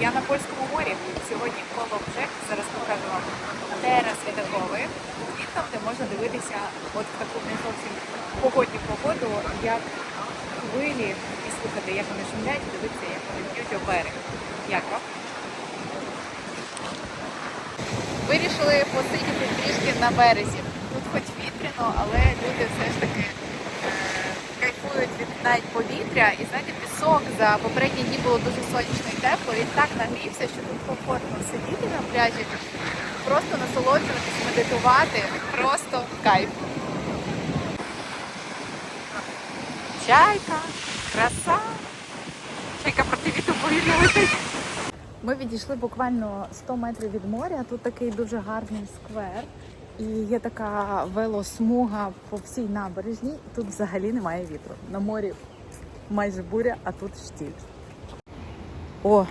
Я на польському морі. Сьогодні коло Бжек. Зараз покажу вам терас. І там, де можна дивитися от в таку не зовсім погодню погоду, як хвилі і слухати, як вони шумлять, дивитися, як вони б'ють о берег. Як вам? Вирішили посидіти трішки на березі. Тут хоч вітряно, але люди все ж таки е, кайфують від навіть повітря. І знаєте, пісок за попередні дні було дуже сонячно і тепло. Він так нагрівся, що тут комфортно сидіти на пляжі, просто насолоджуватись, медитувати. Просто кайф. Чайка, краса. Чайка проти вітру повільно. Ми відійшли буквально 100 метрів від моря. Тут такий дуже гарний сквер. І є така велосмуга по всій набережній. Тут взагалі немає вітру. На морі майже буря, а тут штіль. О,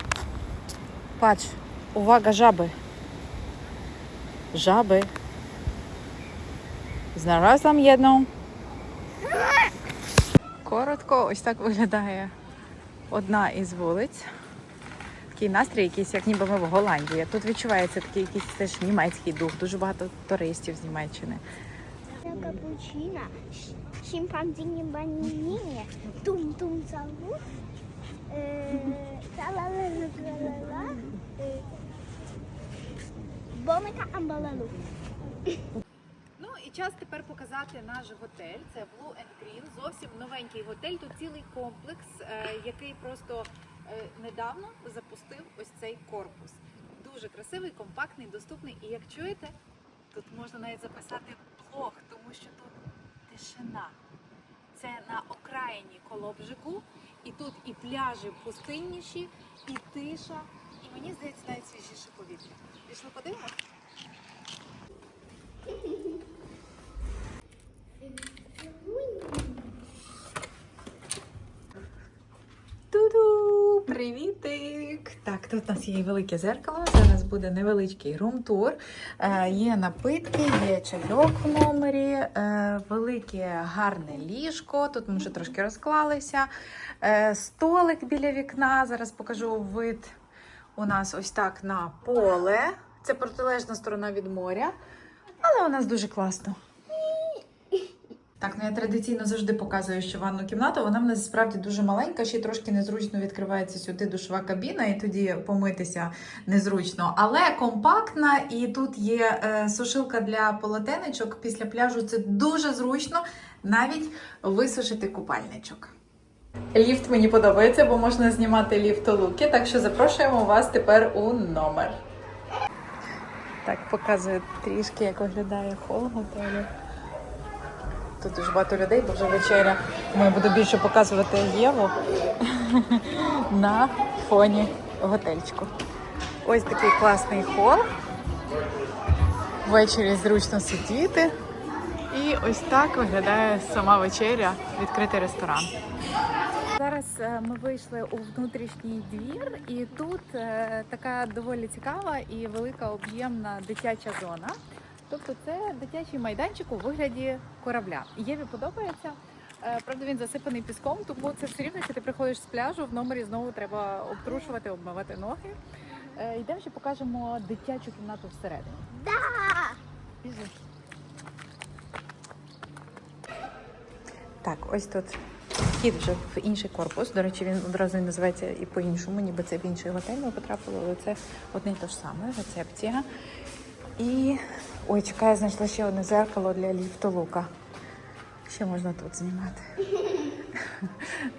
пач, увага, жаби. Жаби. Знalazłam jedną. Коротко, ось так виглядає одна із вулиць. Такий настрій, якийсь, як ніби ми в Голландії. Тут відчувається такий якийсь теж німецький дух, дуже багато туристів з Німеччини. Капучино, шимпанзині баніні, тум-тум цалу, та-ла-ла-ла-ла-ла, бомика амбалалу. Ну і час тепер показати наш готель. Це Blue and Green, зовсім новенький готель. Тут цілий комплекс, е, який просто е, недавно запустив ось цей корпус. Дуже красивий, компактний, доступний. І як чуєте, тут можна навіть записати блог, тому що тут тишина. Це на окраїні Колобжику, і тут і пляжі пустинніші, і тиша, і мені здається найсвіжіше повітря. Пішли подивимось? Привітик! Так, тут у нас є велике зеркало. Зараз буде невеличкий рум-тур. Е, є напитки, є чайок в номері, е, велике гарне ліжко. Тут ми вже трошки розклалися. Е, столик біля вікна. Зараз покажу вид у нас ось так на поле. Це протилежна сторона від моря. Але у нас дуже класно. Так, ну я традиційно завжди показую, що ванну кімнату, вона в нас справді дуже маленька, ще трошки незручно відкривається сюди душова кабіна, і тоді помитися незручно. Але компактна, і тут є е, сушилка для полотенечок після пляжу. Це дуже зручно навіть висушити купальничок. Ліфт мені подобається, бо можна знімати ліфтолуки, так що запрошуємо вас тепер у номер. Так, показую трішки, як виглядає хол готелю. Тут дуже багато людей, бо вже вечеря. Я буду більше показувати Єву на фоні готельчику. Ось такий класний хол. Ввечері зручно сидіти. І ось так виглядає сама вечеря, відкритий ресторан. Зараз е, ми вийшли у внутрішній двір, і тут е, така доволі цікава і велика об'ємна дитяча зона. Тобто це дитячий майданчик у вигляді корабля. Єві подобається. Е, Правда, він засипаний піском, тому це все рівно, якщо ти приходиш з пляжу, в номері знову треба обтрушувати, обмивати ноги. Е, Йдемо ще покажемо дитячу кімнату всередині. Да! Біжи. Так, ось тут вхід вже в інший корпус. До речі, він одразу і називається і по-іншому, ніби це в інший готель ми потрапили, але це одне і те ж саме, рецепція. І ой, чекаю, знайшла ще одне зеркало для ліфтолука. Ще можна тут знімати.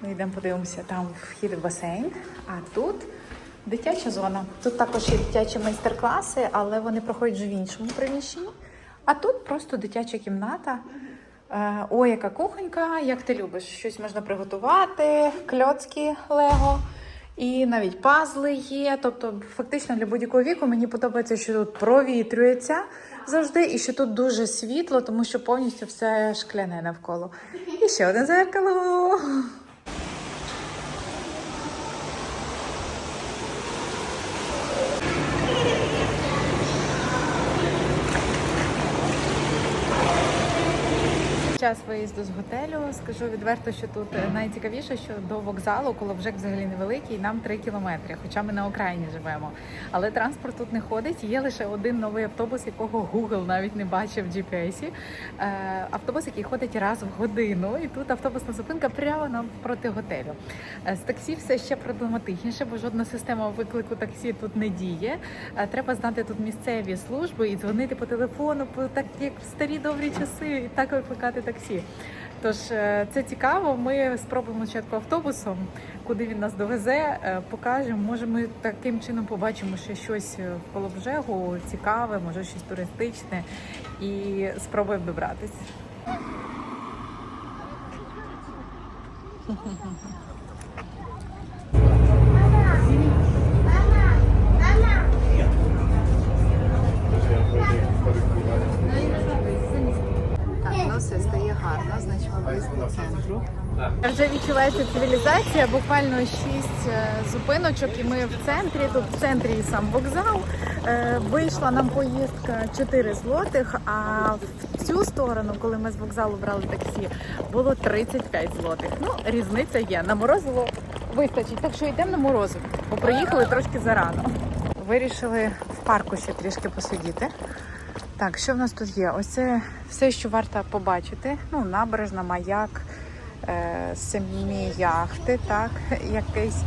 Ми йдемо подивимося, там вхід в басейн, а тут дитяча зона. Тут також є дитячі майстер-класи, але вони проходять вже в іншому приміщенні. А тут просто дитяча кімната. Е, Ой, яка кухонька, як ти любиш? Щось можна приготувати, кльоцки лего. І навіть пазли є. Тобто, фактично для будь-якого віку мені подобається, що тут провітрюється завжди, і що тут дуже світло, тому що повністю все шкляне навколо. І ще одне зеркало. Час виїзду з готелю. Скажу відверто, що тут е, найцікавіше, що до вокзалу Колобжек взагалі невеликий, нам 3 кілометри, хоча ми на окраїні живемо. Але транспорт тут не ходить. Є лише один новий автобус, якого Google навіть не бачив в GPS. Е, Автобус, який ходить раз в годину, і тут автобусна зупинка прямо навпроти готелю. Е, З таксі все ще проблематичніше, бо жодна система виклику таксі тут не діє. Треба знати тут місцеві служби і дзвонити по телефону, так як в старі добрі часи, і так викликати таксі. Тож е, це цікаво. Ми спробуємо спочатку автобусом, куди він нас довезе, е, покажемо. Може, ми таким чином побачимо ще щось е, в Колобжегу цікаве, може щось туристичне, і спробуємо добратися. Відчувається цивілізація, буквально шість е, зупиночок, і ми в центрі. Тут в центрі і сам вокзал. Е, Вийшла нам поїздка 4 злотих, а в цю сторону, коли ми з вокзалу брали таксі, було 35 злотих. Ну, різниця є. На морозиво вистачить. Так що йдемо на морозиво, бо приїхали трошки зарано. Вирішили в парку ще трішки посидіти. Так, що в нас тут є? Ось це все, що варто побачити. Ну, набережна, маяк, самі яхти, так, якийсь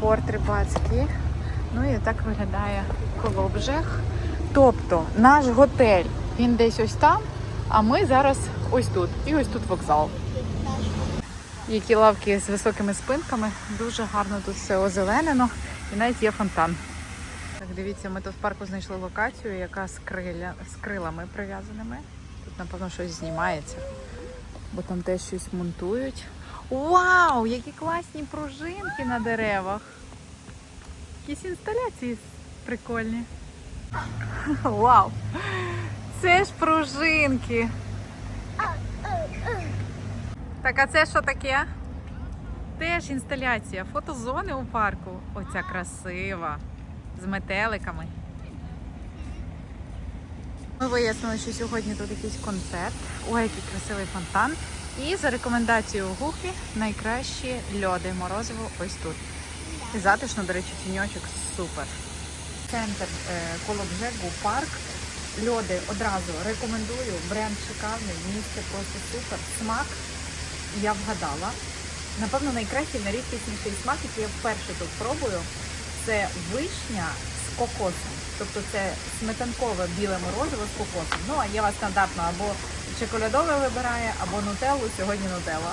порт рибацький. Ну і так виглядає Колобжег. Тобто наш готель, він десь ось там, а ми зараз ось тут. І ось тут вокзал. Які лавки з високими спинками. Дуже гарно тут все озеленено. І навіть є фонтан. Так, дивіться, ми тут в парку знайшли локацію, яка з, криля, з крилами прив'язаними. Тут, напевно, щось знімається, бо там теж щось монтують. Вау! Які класні пружинки на деревах! Якісь інсталяції прикольні. Вау! Це ж пружинки. Так, а це що таке? Теж інсталяція. Фотозони у парку. Оця красива. З метеликами. Ми вияснили, що сьогодні тут якийсь концерт. Ой, який красивий фонтан. І за рекомендацією Гуфі найкращі льоди морозиво ось тут. І затишно, до речі, тіньочок супер. Центр е, Колобжегу, парк. Льоди одразу рекомендую. Бренд шикарний, місце просто супер. Смак я вгадала. Напевно, найкращий, найрідкісніший смак, який я вперше тут пробую, це вишня з кокосом. Тобто це сметанкове біле морозиво з кокосом. Ну, а Єва стандартно або чоколядове вибирає, або нутеллу, сьогодні нутелла.